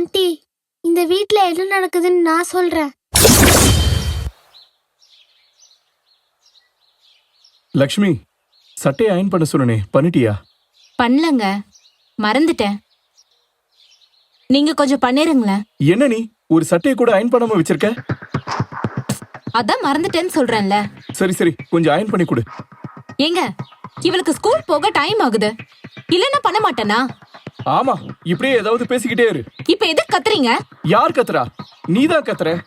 Aunty இந்த வீட்ல என்ன நடக்குதுன்னு நான் சொல்றேன். லக்ஷ்மி சட்டையை அயன் பண்ண சொன்னனே பண்ணிட்டியா? பண்ணலங்க. மறந்துட்டேன். நீங்க கொஞ்சம் பண்ணிருங்களேன். என்ன நீ? ஒரு சட்டையை கூட அயன் பண்ணாம வச்சிருக்க? அதான் மறந்துட்டேன்னு சொல்றேன்ல. சரி சரி கொஞ்சம் அயன் பண்ணி கொடு. ஏங்க இவளுக்கு ஸ்கூல் போக டைம் ஆகுது. இல்லன்னா பண்ண மாட்டேனா? ஆமா இப்படியே ஏதாவது பேசிக்கிட்டே இரு. இப்ப எதுக்கு கத்துறீங்க? யார் கத்துறா? நீதான் கத்துற.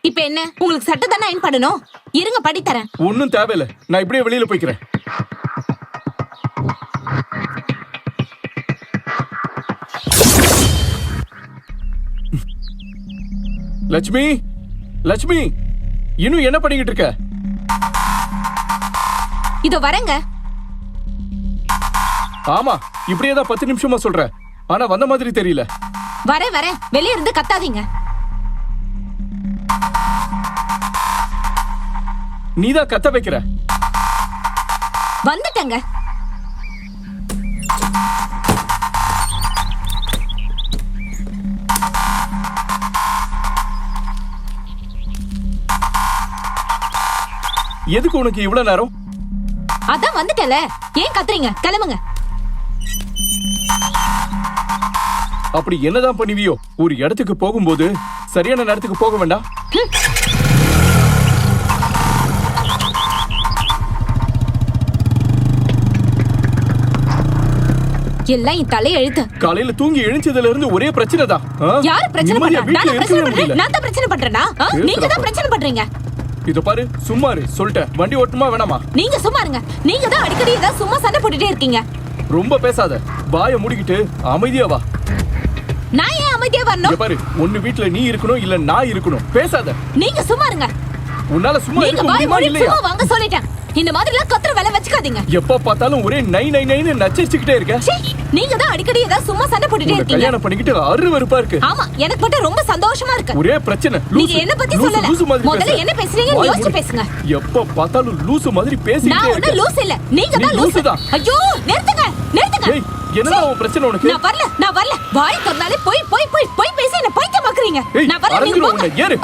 இப்ப என்ன? உங்களுக்கு சட்டை தானே அயன் பண்ணணும்? இருங்க படி தரேன். ஒன்னும் தேவையில்ல. நான் இப்படியே வெளியில போய்க்கிறேன். லட்சுமி லட்சுமி இன்னும் என்ன பண்ணிக்கிட்டு இருக்க? இதோ வரேங்க. ஆமா இப்படியே தான் பத்து நிமிஷமா சொல்ற ஆனா வந்த மாதிரி தெரியல. வரேன் வரேன் வெளிய இருந்து கத்தாதீங்க. நீதான் கத்த வைக்கிற. வந்துட்டேங்க. எதுக்கு உனக்கு இவ்வளவு நேரம்? அதான் வந்துட்டேல ஏன் கத்துறீங்க? கிளம்புங்க. அப்படி என்னதான் பண்ணுவியோ? ஒரு இடத்துக்கு போகும்போது சரியான நேரத்துக்கு போக வேண்டாம். எல்லாம் என் தலை எழுத்து காலையில தூங்கி எழுந்ததுல இருந்து ஒரே பிரச்சனை தான்? யாரு பிரச்சனை பண்றா? நானா பிரச்சனை பண்றேன். நான் தான் பிரச்சனை பண்றேனா? நீங்க தான் பாரு. பிரச்சனை பண்றீங்க. இதோ பாரு சும்மா இரு. சொல்லிட்டேன். வண்டி ஓட்டுமா வேணாமா? நீங்க சும்மா இருங்க. நீங்க தான் அடிக்கடி ஏதாவது சும்மா சண்டை போட்டுட்டே இருக்கீங்க. ரொம்ப பேசாத. வாயை மூடிக்கிட்டு அமைதியா வா. நான் ஏன் அமைதியா வரணும்? பாரு ஒண்ணு வீட்ல நீ இருக்கணும் இல்ல நான் இருக்கணும். பேசாத. நீங்க சும்மா இருங்க. உன்னால சும்மா இருக்க முடியுமா மூடி இல்லையா? வாங்க சொல்லிட்டேன். இந்த மாதிரி எல்லாம் கத்துற வேலை வச்சுக்காதீங்க. எப்ப பார்த்தாலும் ஒரே நை நை நைன்னு நச்சரிச்சுக்கிட்டே இருக்க. நீங்க தான் அடிக்கடி ஏதாவது சும்மா சண்டை போட்டுட்டே இருக்கீங்க. கல்யாணம் பண்ணிக்கிட்டு அரு வெறுப்பா இருக்கு. ஆமா எனக்கு மட்டும் ரொம்ப சந்தோஷமா இருக்கு. ஒரே பிரச்சனை. நீங்க லூசு, என்ன பத்தி லூசு, சொல்லல. லூசு முதல்ல. என்ன பேசுறீங்கன்னு வாய் யோசிச்சு. பேசுங்க. எப்ப பார்த்தாலும் லூசு மாதிரி நான் ஒண்ணும் இருக்க. லூஸ் இல்ல. நீங்க தான் லூசு. தான். ஐயோ நிறுத்துங்க நிறுத்துங்க. என்னடா உன் பிரச்சனை உனக்கு? நான் வரல நான் வரல. வாய் திறந்தாலே போய் போய் போய் போய் பேசி என்ன பைத்தியமாக்குறீங்க நான் வரல நீங்க அரைஞ்சிரும் போங்க. உன்னை. ஏறு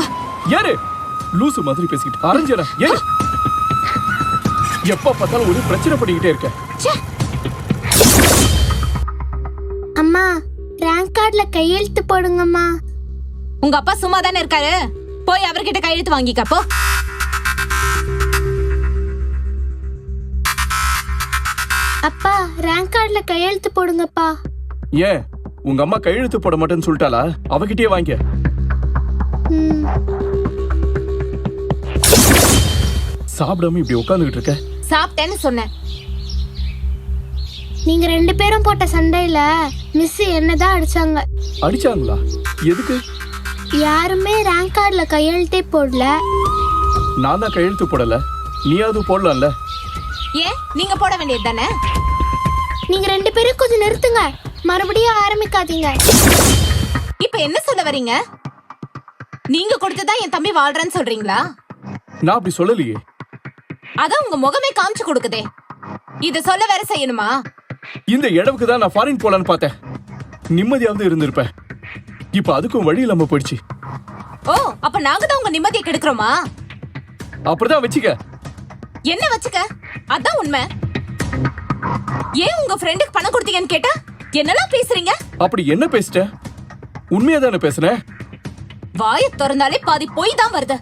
ஏறு. லூசு மாதிரி பேசிக்கிட்டு அரைஞ்சடா ஏறு. எப்ப பார்த்தாலும் ஒரு பிரச்சனை பண்ணிக்கிட்டே இருக்க. ச்சே, அம்மா ரேங்க் கார்டுல கையெழுத்து போடுங்கம்மா. உங்க அப்பா சும்மா தானே இருக்காரு? போய் அவர்கிட்ட கையெழுத்து வாங்கிக்க அப்பா ரேங்க் கார்டுல கையெழுத்து போடுங்கப்பா. ஏன் உங்க அம்மா கையெழுத்து போட மாட்டேன்னு சொல்லிட்டாளா? அவகிட்டயே வாங்க. சாப்பிடாம இப்படி உட்காந்துக்கிட்டு இருக்க? சாப்பிட்டேன்னு சொன்னேன். நீங்க ரெண்டு பேரும் போட்ட சண்டையில மிஸ் என்னதான் அடிச்சாங்க. அடிச்சாங்களா? எதுக்கு? யாருமே ரேங்க் கார்டுல கையெழுத்தே போடல. நான் தான் கையெழுத்து போடல. நீயாவது போடலாம்ல. ஏன்? நீங்க போட வேண்டியது தானே? நீங்க ரெண்டு பேரும் கொஞ்சம் நிறுத்துங்க. மறுபடியும் ஆரம்பிக்காதீங்க. இப்ப என்ன சொல்ல வரீங்க? நீங்க கொடுத்துதான் என் தம்பி வாழ்றேன்னு சொல்றீங்களா? நான் அப்படி சொல்லலையே. அதான் உங்க முகமே காமிச்சு கொடுக்குதே. இத சொல்ல வேற செய்யணுமா? இந்த இடவுக்கு தான் நான் ஃபாரின் போலான்னு பார்த்தேன். நிம்மதியாவது இருந்திருப்பேன். இப்ப அதுக்கும் வழி இல்லாம போயிடுச்சு. ஓ அப்ப நாங்க தான் உங்க நிம்மதியை கெடுக்கிறோமா? அப்படிதான் வச்சுக்க. என்ன வச்சுக்க? அதான் உண்மை. ஏன் உங்க ஃப்ரெண்டுக்கு பணம் கொடுத்தீங்கன்னு கேட்டா? என்னெல்லாம் பேசுறீங்க? அப்படி என்ன பேசிட்டேன் உண்மையா தானே பேசுனேன் வாயை திறந்தாலே பாதி பொய் தான் வருது.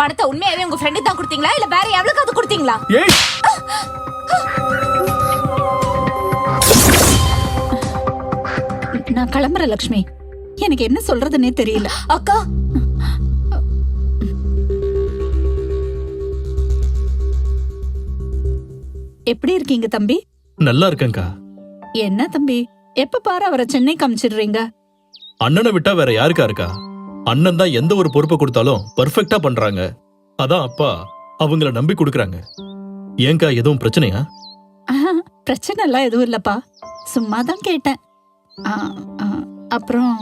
பணத்தை உண்மையாவே உங்க ஃப்ரெண்டுக்கு தான் கொடுத்தீங்களா? இல்ல வேற எவ்வளவுக்காவது கொடுத்தீங்களா? ஏய்! நான் கிளம்புறேன் லக்ஷ்மி. எனக்கு என்ன சொல்றதுன்னே தெரியல. அக்கா! எப்படி இருக்கீங்க தம்பி? நல்லா இருக்கேன்க்கா என்ன தம்பி? எப்ப பாரு அவரை சென்னை காமிச்சிடுறீங்க. அண்ணனை விட்டா வேற யாருக்கா இருக்கா? அண்ணன் தான் எந்த ஒரு பொறுப்பை கொடுத்தாலும் பர்ஃபெக்டா பண்றாங்க. அதான் அப்பா அவங்கள நம்பி கொடுக்கறாங்க. ஏன்க்கா எதுவும் பிரச்சனையா? பிரச்சனை எல்லாம் எதுவும் இல்லப்பா. சும்மா தான் கேட்டேன் அப்புறம்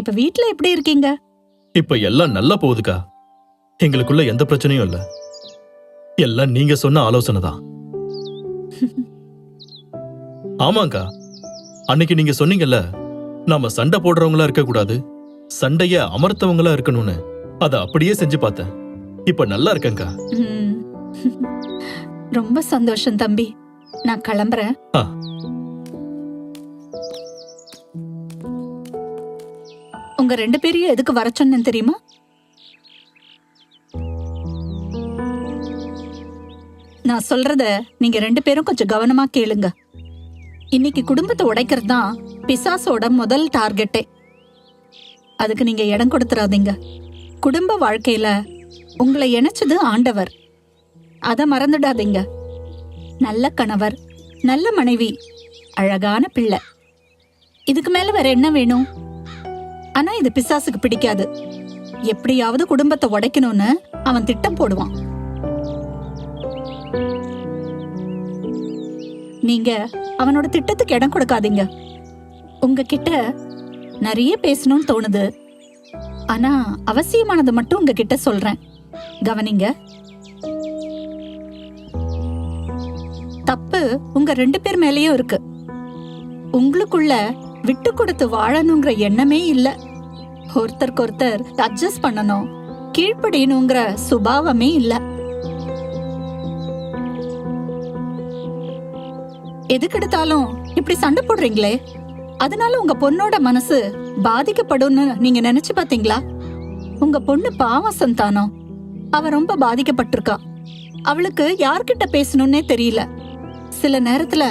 இப்ப வீட்ல எப்படி இருக்கீங்க? இப்ப எல்லாம் நல்லா போகுதுக்கா. எங்களுக்குள்ள எந்த பிரச்சனையும் இல்ல. எல்லாம் நீங்க சொன்ன ஆலோசனை தான் ஆமாங்கா. அன்னைக்கு நீங்க சொன்னீங்கல்ல நாம சண்டை போடுறவங்களா இருக்க கூடாது சண்டைய அமர்த்தவங்களா இருக்கணும்னு. அத அப்படியே செஞ்சு பார்த்தேன். இப்ப நல்லா இருக்கேன்க்கா ம். ரொம்ப சந்தோஷம் தம்பி. நான் கிளம்புறேன். ஆ. உங்க ரெண்டு பேரையும் எதுக்கு வர சொன்னேன் தெரியுமா? நான் சொல்றத நீங்க ரெண்டு பேரும் கொஞ்சம் கவனமா கேளுங்க. இன்னைக்கு குடும்பத்தை உடைக்கிறது தான் பிசாசோட முதல் டார்கெட்டே. அதுக்கு நீங்க இடம் கொடுத்துறாதீங்க. குடும்ப வாழ்க்கையில உங்களை இணைச்சது ஆண்டவர். அதை மறந்துடாதீங்க. நல்ல கணவர் நல்ல மனைவி அழகான பிள்ளை. இதுக்கு மேல வேற என்ன வேணும்? ஆனா இது பிசாசுக்கு பிடிக்காது. எப்படியாவது குடும்பத்தை உடைக்கணும்னு அவன் திட்டம் போடுவான். நீங்க அவனோட திட்டத்துக்கு இடம் கொடுக்காதீங்க. உங்ககிட்ட நிறைய பேசணும்னு தோணுது. ஆனா அவசியமானது மட்டும் உங்ககிட்ட சொல்றேன். கவனிங்க. தப்பு உங்க ரெண்டு பேர் மேலேயும் இருக்கு. உங்களுக்குள்ள விட்டு கொடுத்து வாழணுங்கிற எண்ணமே இல்ல. ஒருத்தருக்கு ஒருத்தர் அட்ஜஸ்ட் பண்ணணும். கீழ்ப்படியணுங்கிற சுபாவமே இல்லை. எதுக்கெடுத்தாலும் இப்படி சண்டை போடுறீங்களே? அதனால உங்க பொண்ணோட மனசு பாதிக்கப்படும்னு நீங்க நினைச்சு பாத்தீங்களா? உங்க பொண்ணு பாவம் சந்தானம் அவ ரொம்ப பாதிக்கப்பட்டிருக்கா. அவளுக்கு யார்கிட்ட பேசணும்னே தெரியல. சில நேரத்துல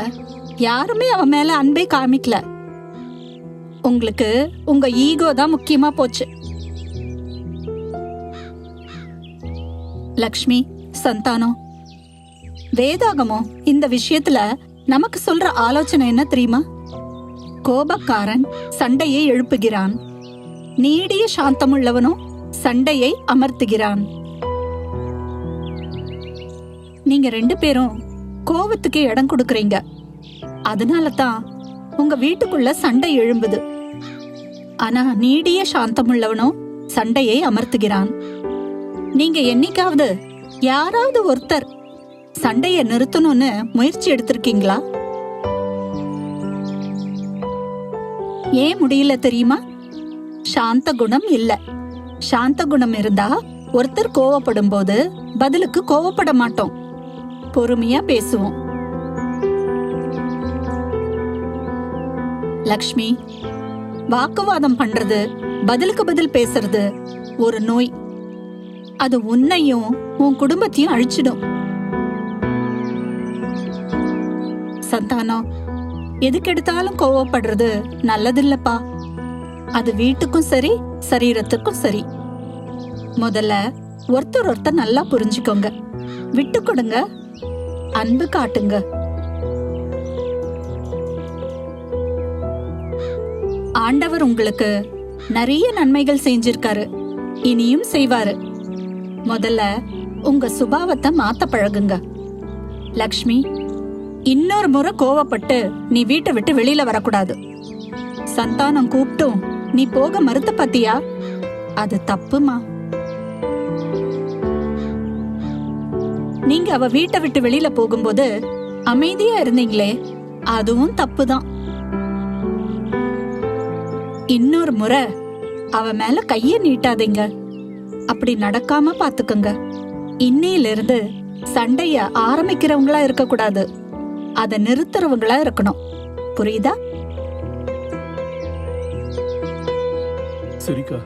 யாருமே அவ மேல அன்பே காமிக்கல. உங்களுக்கு உங்க ஈகோ தான் முக்கியமா போச்சு. லக்ஷ்மி சந்தானம் வேதாகமோ இந்த விஷயத்துல நமக்கு சொல்ற ஆலோசனை என்ன தெரியுமா? கோபக்காரன் சண்டையை எழுப்புகிறான். நீடிய சாந்தமுள்ளவனும் சண்டையை அமர்த்துகிறான். நீங்க ரெண்டு பேரும் கோபத்துக்கு இடம் கொடுக்கறீங்க. அதனால தான் உங்க வீட்டுக்குள்ள சண்டை எழும்புது. ஆனா நீடிய சாந்தமுள்ளவனும் சண்டையை அமர்த்துகிறான். நீங்க என்னைக்காவது யாராவது ஒருத்தர் சண்டைய நிறுத்தணும்னு முயற்சி எடுத்திருக்கீங்களா? ஏன் முடியல தெரியுமா? சாந்த குணம் இல்ல. சாந்த குணம் இருந்தா ஒருத்தர் கோவப்படும் போது பதிலுக்கு கோவப்பட மாட்டோம். பொறுமையா பேசுவோம். லக்ஷ்மி வாக்குவாதம் பண்றது பதிலுக்கு பதில் பேசுறது ஒரு நோய். அது உன்னையும் உன் குடும்பத்தையும் அழிச்சிடும். சந்தானம் எதுக்கெடுத்தாலும் கோவப்படுறது நல்லதில்லப்பா. அது வீட்டுக்கும் சரி சரீரத்துக்கும் சரி. முதல்ல ஒருத்தர் ஒருத்தர் நல்லா புரிஞ்சுக்கோங்க. விட்டு கொடுங்க அன்பு காட்டுங்க. ஆண்டவர் உங்களுக்கு நிறைய நன்மைகள் செஞ்சிருக்காரு. இனியும் செய்வாரு. முதல்ல உங்க சுபாவத்தை மாத்த பழகுங்க. லக்ஷ்மி இன்னொரு முறை கோவப்பட்டு நீ வீட்டை விட்டு வெளியில வரக்கூடாது. சந்தானம் கூப்பிட்டும் நீ போக மறுத்த பாத்தியா? அது தப்புமா? நீங்க அவ வீட்டை விட்டு வெளியில போகும்போது அமைதியா இருந்தீங்களே அதுவும் தப்புதான். இன்னொரு முறை அவ மேல கைய நீட்டாதீங்க. அப்படி நடக்காம பாத்துக்கோங்க. இன்னையிலிருந்து சண்டைய ஆரம்பிக்கிறவங்களா இருக்க கூடாது அத நிறுத்துறவங்களா இருக்கணும். புரியுதா? சரிக்கா.